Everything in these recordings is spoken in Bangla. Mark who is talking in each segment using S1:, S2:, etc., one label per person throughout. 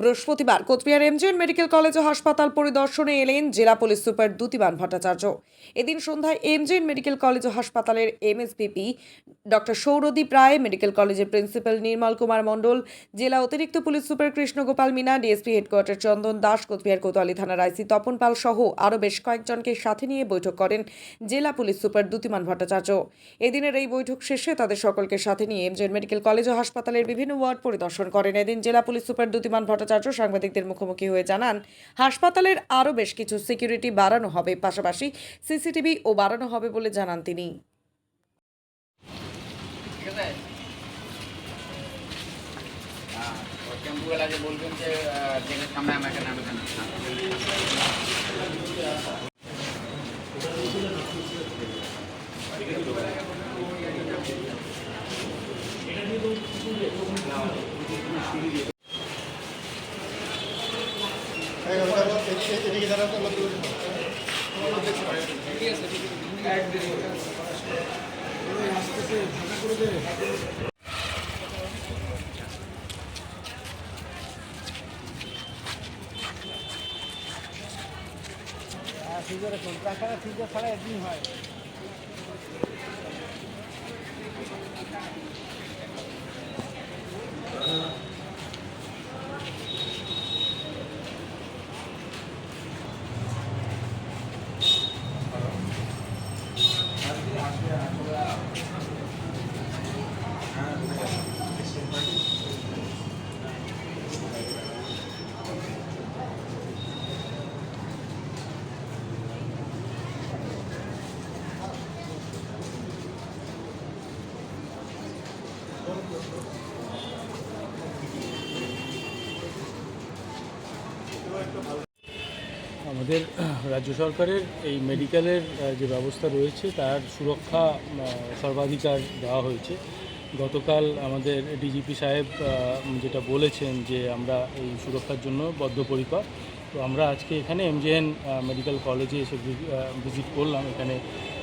S1: বৃহস্পতিবার কোচবিহার এমজিএন মেডিকেল কলেজ ও হাসপাতাল পরিদর্শনে এলেন জেলা পুলিশ সুপার দ্যুতিমান ভট্টাচার্য। এদিন সন্ধ্যায় এমজিএন মেডিকেল কলেজ ও হাসপাতালের MSPP doctor Souradip Roy, medical কলেজের প্রিন্সিপাল নির্মল কুমার মণ্ডল, জেলা অতিরিক্ত police super Krishnagopal Meena, DSP headquarter Chandan Das, Coochbehar Kotwali থানার আইসি তপন পাল সহ আরও বেশ কয়েকজনকে সাথে নিয়ে বৈঠক করেন জেলা পুলিশ সুপার দ্যুতিমান ভট্টাচার্য। এদিনের এই বৈঠক শেষে তাদের সকলকে সাথে নিয়ে এমজিএন মেডিকেল কলেজ ও হাসপাতালের বিভিন্ন ওয়ার্ড পরিদর্শন করেন। এদিন জেলা পুলিশ সুপার দ্যুতিমান ভট্টাচার্য সাংবাদিকদের মুখোমুখি হয়ে জানান, হাসপাতালের আরও বেশ কিছু সিকিউরিটি বাড়ানো হবে, পাশাপাশি সিসিটিভি ও বাড়ানো হবে বলে জানান তিনি।
S2: বলবেন আছে। আহ, গেটের ছাড়া একদিন নামে
S3: আমাদের রাজ্য সরকারের এই মেডিকেলের যে ব্যবস্থা রয়েছে তার সুরক্ষা সর্বাধিকার দেওয়া হয়েছে। গতকাল আমাদের ডিজিপি সাহেব যেটা বলেছেন যে আমরা এই সুরক্ষার জন্য বদ্ধপরিকর। তো আমরা আজকে এখানে এমজেএন মেডিকেল কলেজে এসে ভিজিট করলাম। এখানে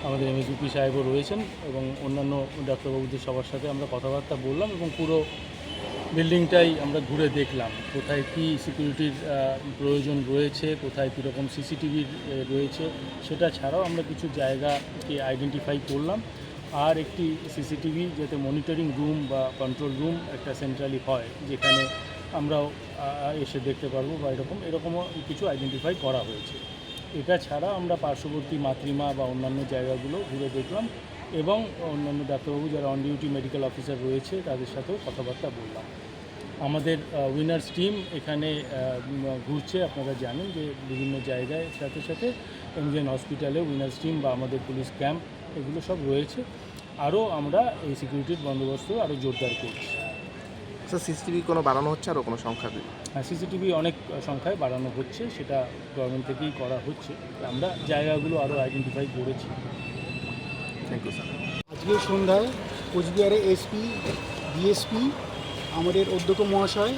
S3: আমাদের এমএসবিপি সাহেবও রয়েছেন এবং অন্যান্য ডাক্তারবাবুদের সবার সাথে আমরা কথাবার্তা বললাম এবং পুরো বিল্ডিংটাই আমরা ঘুরে দেখলাম। কোথায় কি সিকিউরিটির প্রয়োজন রয়েছে, কোথায় কীরকম সিসিটিভি রয়েছে, সেটা ছাড়াও আমরা কিছু জায়গাকে আইডেন্টিফাই করলাম। আর একটি সিসিটিভি যাতে মনিটরিং রুম বা কন্ট্রোল রুম একটা সেন্ট্রালি হয়, যেখানে আমরাও এসে দেখতে পারব বা এরকম, এরকমও কিছু আইডেন্টিফাই করা হয়েছে। এটা ছাড়া আমরা পার্শ্ববর্তী মাতৃমা বা অন্যান্য জায়গাগুলো ঘুরে দেখলাম। এবং অন্যান্য ডাক্তারবাবু যারা অন ডিউটি মেডিকেল অফিসার রয়েছে তাদের সাথেও কথাবার্তা বললাম। আমাদের উইনার্স টিম এখানে ঘুরছে আপনারা জানেন যে বিভিন্ন জায়গায় সাথে সাথে এমজিএন হসপিটালে উইনার্স টিম বা আমাদের পুলিশ ক্যাম্প এগুলো সব রয়েছে। আরও আমরা এই সিকিউরিটির বন্দোবস্ত আরও জোরদার করছি।
S4: স্যার সিসিটিভি কোনো বাড়ানো হচ্ছে আরও কোনো সংখ্যা হ্যাঁ
S3: সিসিটিভি অনেক সংখ্যায় বাড়ানো হচ্ছে সেটা গভর্নমেন্ট থেকেই করা হচ্ছে। আমরা জায়গাগুলো আরও আইডেন্টিফাই করেছি।
S4: থ্যাংক ইউ স্যার
S5: আজকে সন্ধ্যায় কোচবিহারে এসপি ডিএসপি আমাদের অধ্যক্ষ মহাশয়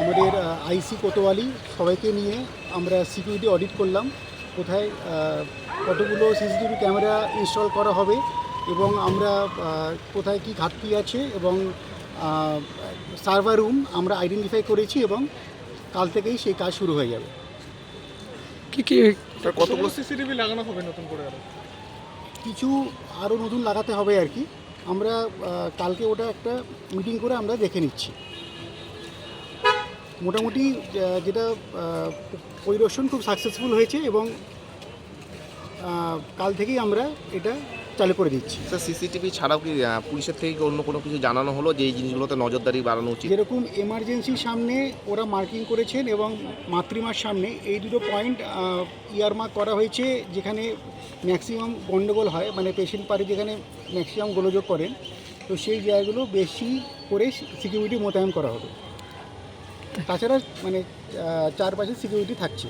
S5: আমাদের আইসি কোতোয়ালি সবাইকে নিয়ে আমরা সিকিউরিটি অডিট করলাম। কোথায় কতগুলো সিসিটিভি ক্যামেরা ইনস্টল করা হবে এবং আমরা কোথায় কি ঘাটতি আছে এবং সার্ভার রুম আমরা আইডেন্টিফাই করেছি এবং কাল থেকেই সেই কাজ শুরু হয়ে যাবে।
S4: স্যার কতগুলো
S6: সিসিটিভি লাগানো হবে নতুন করে আরও?
S5: কিছু আরও নতুন লাগাতে হবে আর কি। আমরা কালকে ওটা একটা মিটিং করে আমরা দেখে নিচ্ছি। মোটামুটি যেটা পরিদর্শন খুব সাকসেসফুল হয়েছে এবং কাল থেকেই আমরা এটা চালু করে দিচ্ছি।
S4: স্যার সিসিটিভি ছাড়াও কি পুলিশের থেকে অন্য কোনো কিছু জানানো হলো যে এই জিনিসগুলোতে নজরদারি বাড়ানো উচিত?
S5: যেরকম এমার্জেন্সির সামনে ওরা মার্কিং করেছেন এবং মাতৃমার সামনে এই দুটো পয়েন্ট ইয়ারমার্ক করা হয়েছে যেখানে ম্যাক্সিমাম গণ্ডগোল হয় মানে পেশেন্ট পারে যেখানে ম্যাক্সিমাম গোলযোগ করেন। তো সেই জায়গাগুলো বেশি করে সিকিউরিটি মোতায়েন করা হবে। তাছাড়া মানে চারপাশে সিকিউরিটি থাকছে।